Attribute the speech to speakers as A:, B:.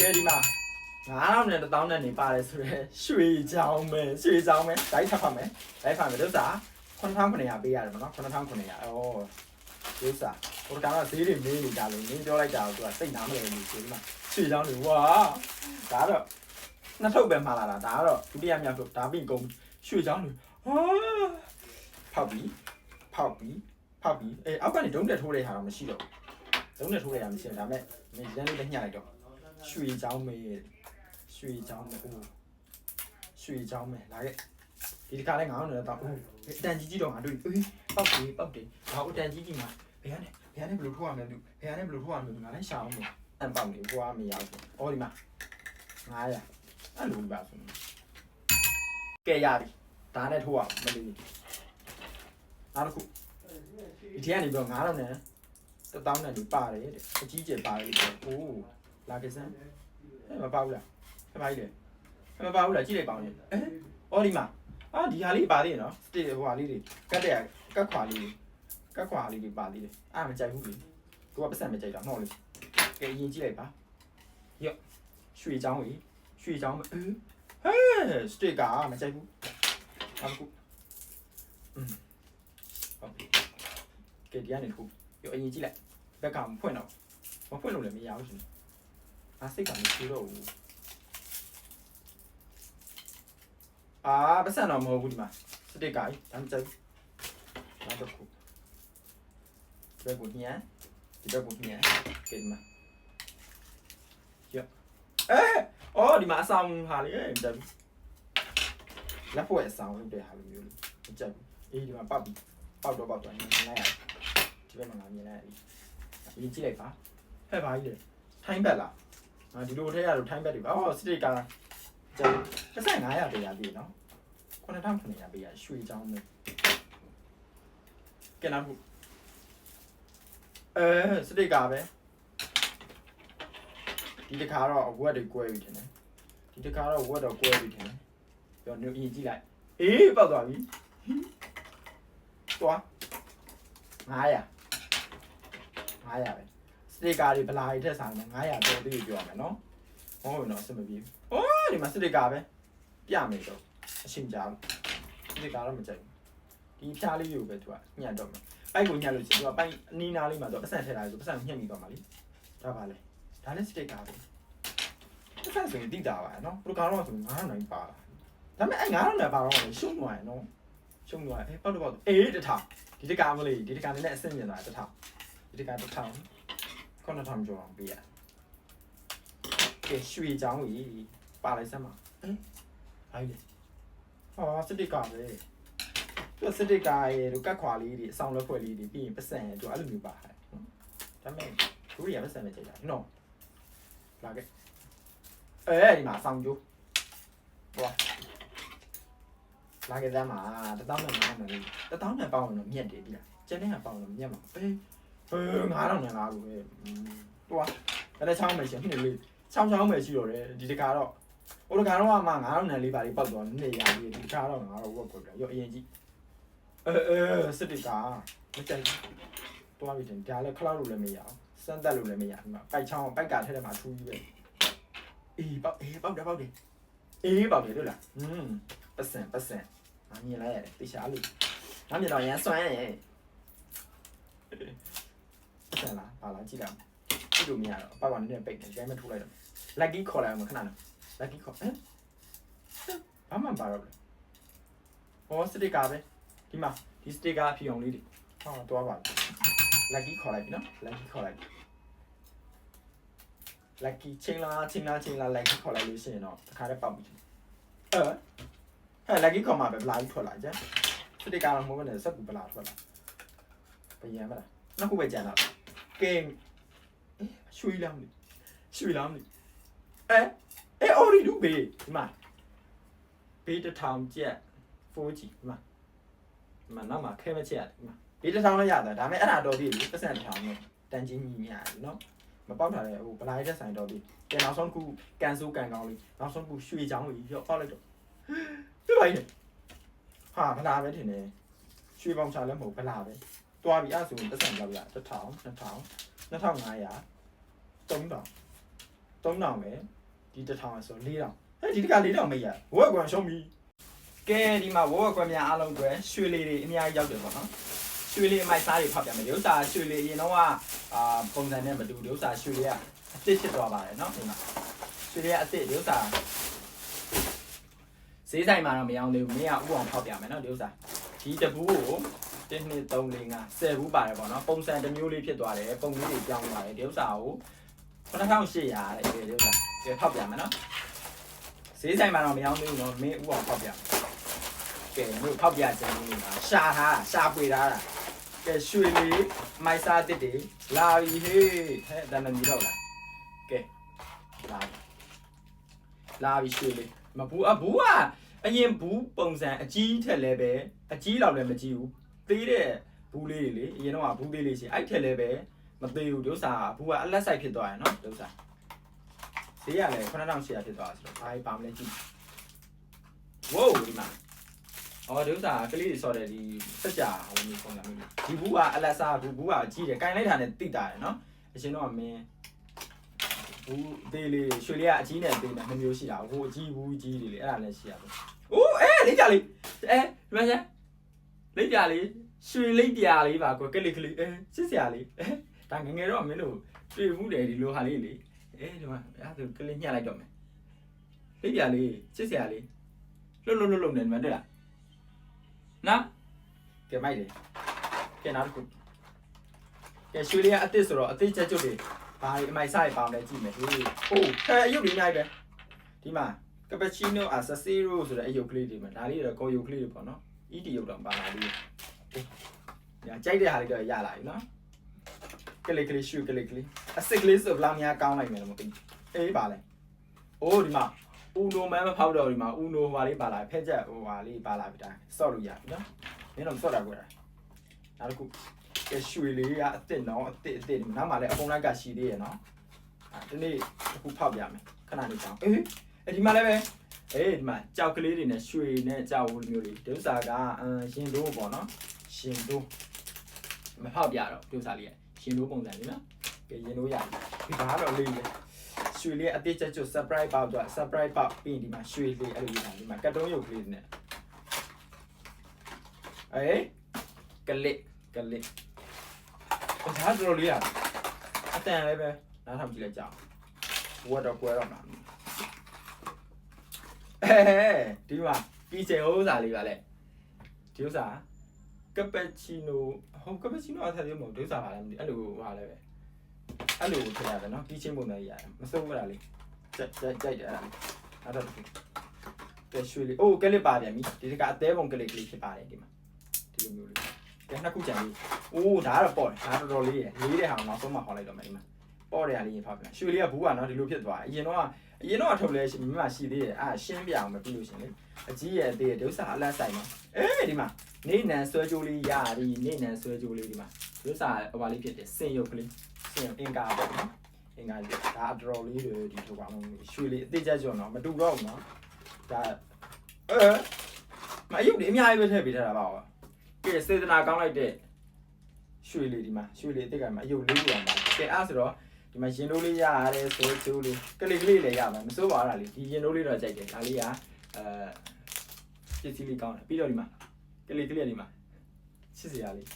A: ကဲဒီမှာ9000နဲ့1000နဲ့နေပါတယ်ဆိုတော့ရွှေချောင်းပဲရွှေချောင်းပဲဓာတ်ထပ်ဖတ်မယ်ဓာတ်ဖတ်မယ်လို့စား9900ပေးရတယ်မနော်9900ဩဒီစားဟိုကတော့ဈေးတွေမေးနေကြလို့နင်းပြောလိုက်တာကိုသူကစိတ်နားမလည်ဘူးဆိုဒီမှာရွှေချောင်းတွေဝါဒါတော့နှစ်ထုပ်ပဲမှားလာတာဒါကတော့ဒုတိယမြောက်ထုပ်ဒါပြီးကုန်ရွှေချောင်းတွေဟာဖောက်ပြီးဖောက်ပြီးဖောက်ပြီးအေးအောက်ကနေဒုံးတက်ထိုးတဲ့ဟာတော့မရှိတော့ဘူးဒုံးတက်ထိုးတဲ့ဟာမရှိဘူးဒါပေမဲ့မင်းရန်လေးလည်းညှလိုက်တော့ ရွှေချောင်းမဲရွှေချောင်းမဲအိုးရွှေချောင်းမဲလာခဲ့ဒီတစ်ခါလဲငါတို့လည်းတော့အိုးအတန်ကြီးကြီးတော့ငါတို့အေးပောက်တယ်ပောက်တယ်ငါအတန်ကြီးကြီးမှာဘယ်ကနေဘယ်ကနေဘယ်လိုထိုးရမလဲသူဘယ်ကနေဘယ်လိုထိုးရမလဲငါလည်းရှာအောင်မယ်အန်ပောက်နေဘွားမရဘူးအော်ဒီမှာ900အဲ့လိုပါဆိုကဲရပြီဒါနဲ့ထိုးရအောင်မလေးနောက်တစ်ခုဒီထဲကနေပြီးတော့9000နဲ့1000နဲ့ဒီပါတယ်တဲ့အကြီးကျယ်ပါတယ်အိုး လာကစမ်းအဲမပါဘူးလားအဲပါကြီးလေအဲမပါဘူးလားကြည့်လိုက်ပါဦးလေအဲအော်ဒီမှာအာဒီဟာလေးပါသေးတယ်နော်စတေဟိုဟာလေးတွေကတ်တဲ့ကတ်ခွာလေးတွေကတ်ခွာလေးတွေပါသေးတယ်အာမကြိုက်ဘူးလေသူကပတ်စံမကြိုက်တာမဟုတ်လေကဲရင်ကြည့်လိုက်ပါရော့ရွှေချောင်းကြီးရွှေချောင်းအဲဟဲစတေကမကြိုက်ဘူးအခုอืมဟုတ်ပြီကဲဒီကနေခုရော့အရင်ကြည့်လိုက်ဘက်ကမဖွင့်တော့မဖွင့်လို့လည်းမရဘူးရှင် အာစိတ်ကမရှိတော့ဘူးအာပတ်စံတော့မဟုတ်ဘူးဒီမှာစတစ်ကာကြီးဒါမှမကြိုက်ဘူးနောက်တစ်ခုဒီဘက်ကိုညံဒီဘက်ကိုညံကဲဒီမှာရအဲအော်ဒီမှာအဆောင်ဟာလေမကြိုက်ဘူးလက်ဖွဲ့အဆောင်လုပ်တဲ့ဟာလိုမျိုးမကြိုက်ဘူးအေးဒီမှာပောက်ပြီးပောက်တော့ပောက်တော့ညံလိုက်ရဒီဘက်မှာငါမြင်လိုက်ရရင်ကြည့်လိုက်ပါဟဲ့ပါကြီးလေထိုင်းဘက်လားအာ ဒီလိုထည့်ရလို့ထိုင်းဘက်တွေပါအော်စတစ်ကာကျန်ပတ်စံ900ပေးရပြီနော်9900ပေးရရွှေချောင်းပဲကဲနောက်ခုအဲစတစ်ကာပဲဒီတစ်ခါတော့အဝက်တွေကွဲပြီထင်တယ်ဒီတစ်ခါတော့ဝက်တော့ကွဲပြီထင်တယ်ပြောညအရင်ကြည့်လိုက်အေးပောက်သွားပြီသွား900 900ပဲ စတစ်ကာတွေဗလာတွေထက်ဆိုင်တယ်900ကျော်သေးပြောရမယ်နော်။ဟုတ်ပြီနော်အဆင်မပြေဘူး။အိုးဒီမှာစတစ်ကာပဲပြမယ်တော့အရှင်ကြားဘူး။စတစ်ကာတော့မကြိုက်ဘူး။ဒီဖြားလေးကိုပဲသူကညှက်တော့မယ်။ပိုက်ကိုညှက်လို့ရှိရင်သူကပိုက်အနီးနားလေးမှာတော့ပတ်စံထည့်လာဆိုပတ်စံညှက်မိသွားမှာလေ။ဒါပါလေ။ဒါလည်းစတစ်ကာပဲ။ပတ်စံဆိုရင်တိတာပါနော်။ပရိုကတော့ဆို900နိုင်ပါလာ။ဒါပေမဲ့အဲ900နဲ့ပါတော့ရှုံးသွားရနော်။ရှုံးသွားအဲပောက်တော့ပောက်အေးတထောင်ဒီတကာမလေးဒီတကာနဲ့အဆင်မြင်တာတထောင်ဒီတကာတထောင် ခုနထောင်ကျော်အောင်ပေးရကဲရွှေချောင်းကြီးပါလိုက်စမ်းပါဟင်ဟာလေဟောစတစ်ကာပဲသူစတစ်ကာရဲ့တို့ကတ်ခွာလေးတွေအဆောင်လက်ဖွဲ့လေးတွေပြီးရင်ပတ်စံရဲ့သူအဲ့လိုမျိုးပါဟာဒါမဲ့သူရပတ်စံနဲ့ကြိုက်တာနော်လာခဲ့အဲဒီမှာဆောင်ကျိုးဟောလာခဲ့သားမှာတတောင်းနဲ့မောင်းမယ်တတောင်းနဲ့ပေါင်းတော့မြက်တယ်ဒီလားကျန်တဲ့ကပေါင်းတော့မြက်မှာအေး ဟဲ9000နဲ့9000လို့ပဲတွားလည်းချောင်းမယ်ရှင်နှစ်လေးချောင်းချောင်းမယ်ရှိတော့တယ်ဒီတကာတော့ဟိုတကာတော့မှ9000နဲ့လေးပါလေးပောက်သွားနှစ်ရာပြီးဒီတကာတော့9000ဝက်ပေါ်ပြရောအရင်ကြီးအဲအဲစစ်တေကာမကြိုက်တွားပြီးတင်ဒါလည်းခလောက်လို့လည်းမရအောင်စမ်းတက်လို့လည်းမရဘူးမှာပိုက်ချောင်းပိုက်ကထဲထဲမှာထူးကြီးပဲအေးပောက်အေးပောက်တယ်ပောက်တယ်အေးပောက်တယ်တို့လားอืมပတ်စံပတ်စံငါမြင်လိုက်ရတယ်တေချာလို့ငါမြင်တော့ရန်စွမ်းရဲ့ ဆန်လားပါလားကြည့်လိုက်ကြည့်လို့မရတော့အပတ်ကနည်းနည်းပိတ်တယ်ကြိုင်းမထိုးလိုက်တော့ lucky ခေါ်လိုက်အောင်ခဏနော် lucky ခေါ်ဟမ်ဘာမှမပါတော့ဘူးဟောစတစ်ကာပဲဒီမှာဒီစတစ်ကာအဖြူအောင်လေးတွေဟောတော့ပါ lucky ခေါ်လိုက်ပြီနော် lucky ခေါ်လိုက် lucky ချင်းလားချင်းလားချင်းလား lucky ခေါ်လိုက်လို့ရှိရင်တော့တစ်ခါတည်းပေါက်ပြီအဲဟဲ့ lucky ခေါ်မှာပဲဗလာကြီးထွက်လာကြစတစ်ကာတော့မဟုတ်ဘူးနဲ့စက်ကူဗလာထွက်လာပယံမလားနောက်ခုပဲကြံတော့ เก่งเอ๊ะရွှေလမ်းလေရွှေလမ်းလေအဲအဲအော်ရီဒူဘေးဒီမှာဘေးတစ်ထောင်ကျက် 4G ဒီမှာဒီမှာနောက်မှာခဲမချက်ဒီမှာဘေးတစ်ထောင်လည်းရတယ်ဒါပေမဲ့အဲ့ဒါတော့ပြီပတ်စံတစ်ထောင်နဲ့တန်ချင်းညီမြရတယ်နော်မပေါက်တာလေဟိုဗလာရတဲ့ဆိုင်တော့ပြီကဲနောက်ဆုံးခုကန်ဆိုးကန်ကောင်းလေးနောက်ဆုံးခုရွှေချောင်းကြီးရော့ပေါက်လိုက်တော့ပြလိုက်တယ်ဟာဗလာပဲထင်တယ်ရွှေပေါင်ချလည်းမဟုတ်ဗလာပဲ တွားပြီအဲ့ဒါဆိုရင်ပတ်စံလောက်ရ1000 2000 2500 3000 3000ပဲဒီ1000ဆို4000ဟဲ့ဒီတက4000မိတ်ရဝက်ကွန်ရှုံးပြီကဲဒီမှာဝက်ကွန်များအားလုံးအတွက်ရွှေလေးတွေအများကြီးရောက်တယ်ပေါ့နော်ရွှေလေးအမိုက်စားတွေဖောက်ပြန်မယ်ဒီဥစ္စာရွှေလေးအရင်တော့ကအာပုံစံနဲ့မတူဒီဥစ္စာရွှေလေးကအစ်စ်ဖြစ်သွားပါတယ်နော်ဒီမှာရွှေလေးကအစ်စ်ဒီဥစ္စာဈေးဆိုင်မှာတော့မရောင်းသေးဘူးမင်းကဥအောင်ဖောက်ပြန်မယ်နော်ဒီဥစ္စာဒီတပူးကို 1 2 3 4 5 10ဘူးပါတယ်ပေါ့နော်ပုံစံတစ်မျိုးလေးဖြစ်သွားတယ်ပုံလေးတွေပြောင်းသွားတယ်ဒီဥစ္စာကို9800တဲ့ဒီဥစ္စာကဲဖောက်ပြန်မယ်နော်ဈေးဆိုင်မှာတော့မရောင်းသေးဘူးနော်မင်းဥအောင်ဖောက်ပြကဲမြို့ဖောက်ပြချင်လို့ပါရှာထားတာရှာပွေထားတာကဲရွှေလေးမိုက်စားတစ်တွေလာပြီဟေးဟဲ့တန်တမီတော့လားကဲလာပြီလာပြီရွှေလေးမဘူးအဘူးကအရင်ဘူးပုံစံအကြီးထက်လည်းပဲအကြီးလောက်လည်းမကြီးဘူး သေးတဲ့ဘူးလေးတွေလေအရင်တော့ကဘူးသေးလေးရှိအဲ့ထက်လည်းပဲမသေးဘူးဒုစာဘူးကအလက်ဆိုင်ဖြစ်သွားရယ်နော်ဒုစာဈေးရလဲ9800ဖြစ်သွားဆိုတော့ဘာပါမလဲကြည့်ဝိုးဒီမှာအော်ဒီဥစ္စာကလေးတွေဆော့တယ်ဒီစက်ကြဟိုမျိုးပုံစံမျိုးဒီဘူးကအလက်စားဘူးဘူးကအကြီးတယ်ကင်လိုက်တာနဲ့တိတာတယ်နော်အရှင်တော့မင်းဘူးသေးလေးရွှေလေးကအကြီးနဲ့သေးနဲ့နှစ်မျိုးရှိတာဟိုအကြီးဘူးကြီးတွေလေအဲ့ဒါလည်းရှိရဘူးအိုးအဲလေးကြလေးအဲဒီမှာကျ လေးကြလေးရွှေလေးပြာလေးပါကွကလေးကလေးအဲစစ်စရာလေးအဲဒါငငယ်တော့မင်းတို့တွေ့မှုတယ်ဒီလိုဟာလေးလေအဲဒီမှာအဲ့ဒါကလေးညှက်လိုက်တော့မယ်လိပ်ပြလေးချစ်စရာလေးလှုပ်လှုပ်လှုပ်လှုပ်နေမှာတွေ့လားနော်ကဲမိုက်တယ်ကဲနောက်တစ်ခုကဲရွှေလေးကအစ်စ်ဆိုတော့အစ်စ်ချက်ကျွတ်တွေဘာတွေအမိုက်စားရပါမလဲကြည့်မယ်ဟေးအိုးဟဲအယုတ်ဒီအများကြီးပဲဒီမှာကပချီနိုအဆဆီရိုဆိုတဲ့အယုတ်ကလေးတွေမှာဒါလေးတော့ကော်ယုတ်ကလေးတွေပေါ့နော် အီတီယုတ်တော့ပါလာလေးညာကြိုက်တဲ့ဟာလေးတော့ရလာပြီနော်ကလေးကလေးရွှေကလေးကလေးအစ်စ်ကလေးဆိုဘလောက်များကောင်းလိုက်မယ်လို့မသိဘူးအေးပါလေအိုးဒီမှာဦးနိုမန်းမဖောက်တော့ဒီမှာဦးနိုဟွာလေးပါလာဖက်ချက်ဟိုဟာလေးပါလာပြီဒါဆော့လို့ရပြီနော်မင်းတော့ဆော့တာကွာနောက်တစ်ခုကဲရွှေလေးကအစ်စ်နော်အစ်စ်အစ်စ်နောက်မှလည်းအပုံလိုက်ကရှိသေးရဲ့နော်ဒီနေ့တစ်ခုဖောက်ပြမယ်ခဏလေးကြောင်းအေးအဲဒီမှာလည်းပဲ အေးဒီမှာကြောက်ကလေးတွေနဲ့ရွှေနဲ့ကြောက်မျိုးလေးဒုစာကအမ်ရှင်တို့ပေါ့နော်ရှင်တို့မဖောက်ပြတော့ဒုစာလေးရှင်တို့ပုံစံလေးနော်ကဲရင်တို့ရတယ်ဒီဘာတော့လေးလေရွှေလေးအသေးချက်ချွတ် surprise ပေါက်တော့ surprise ပေါက်ပြီးဒီမှာရွှေလေးအဲ့လိုရေးတာဒီမှာကတ်တုံးရုပ်ကလေးနဲ့အေးကလစ်ကလစ်ဘာတော်လေးရအတန်လည်းပဲနားထောင်ကြည့်လိုက်ကြအောင်ဝတ်တော့ကွဲတော့မှာ အဲဒီမှာပြီးချင်ဥစ္စာလေးပါလေဒီဥစ္စာကပချီနိုဟုတ်ကပချီနိုအထားသေးမဟုတ်ဒီဥစ္စာပါလဲမသိအဲ့လိုဟာလည်းပဲအဲ့လိုထည့်ရတယ်နော်ပြီးချင်းပုံနဲ့ရတယ်မစိုးဘူးလားလေကြိုက်ကြိုက်ကြိုက်တယ်အဲ့ဒါအဲ့တော့ကဲရွှေလေးအိုးကလစ်ပါပြန်ပြီဒီတကအသေးပုံကလစ်ကလေးဖြစ်ပါတယ်ဒီမှာဒီလိုမျိုးလေးကဲနှစ်ခုကြံပြီအိုးဒါကတော့ပေါ့တယ်ဒါတော်တော်လေးရယ်လေးတဲ့ဟာကိုနောက်ဆုံးမှဟောလိုက်တော့မယ်ဒီမှာပေါ့တယ်ဟာလေးရင်ဖောက်ပြန်ရွှေလေးကဘူးကနော်ဒီလိုဖြစ်သွားအရင်တော့ အရင်တော့ထုတ်လဲမိမရှိသေးတယ်အာရှင်းပြအောင်မပြီးလို့ရှင်လေအကြီးရဲ့အသေးရဲ့ဒုစရအလက်ဆိုင်မှာအေးဒီမှာနေနံဆွဲကြိုးလေးရပြီနေနံဆွဲကြိုးလေးဒီမှာဒုစရဟိုပါလေးဖြစ်တယ်စင်ရုပ်ကလေးအင်အင်္ဂါပေါ့နော်အင်္ဂါလေးဒါအတော်လေးတွေဒီထုတ်ပါအောင်ရွှေလေးအသေးချက်ကျော်နော်မတူတော့ဘူးနော်ဒါအဲမအယုတ်ဒီအများကြီးပဲထည့်ပေးထားတာပါဟောကဲစေတနာကောင်းလိုက်တဲ့ရွှေလေးဒီမှာရွှေလေးအသေးကမှာအယုတ်လေးပြောင်းပါကဲအားဆိုတော့ ဒီမှာရင်တိုးလေးရရတယ်ဆိုချိုးလေးကလေးကလေးလည်းရမှာမစိုးပါလားလေဒီရင်တိုးလေးတော့ကြိုက်တယ်ဒါလေးကအဲပစ္စည်းလေးကောင်းတယ်ပြီးတော့ဒီမှာကလေးကလေးဒီမှာချစ်စရာလေး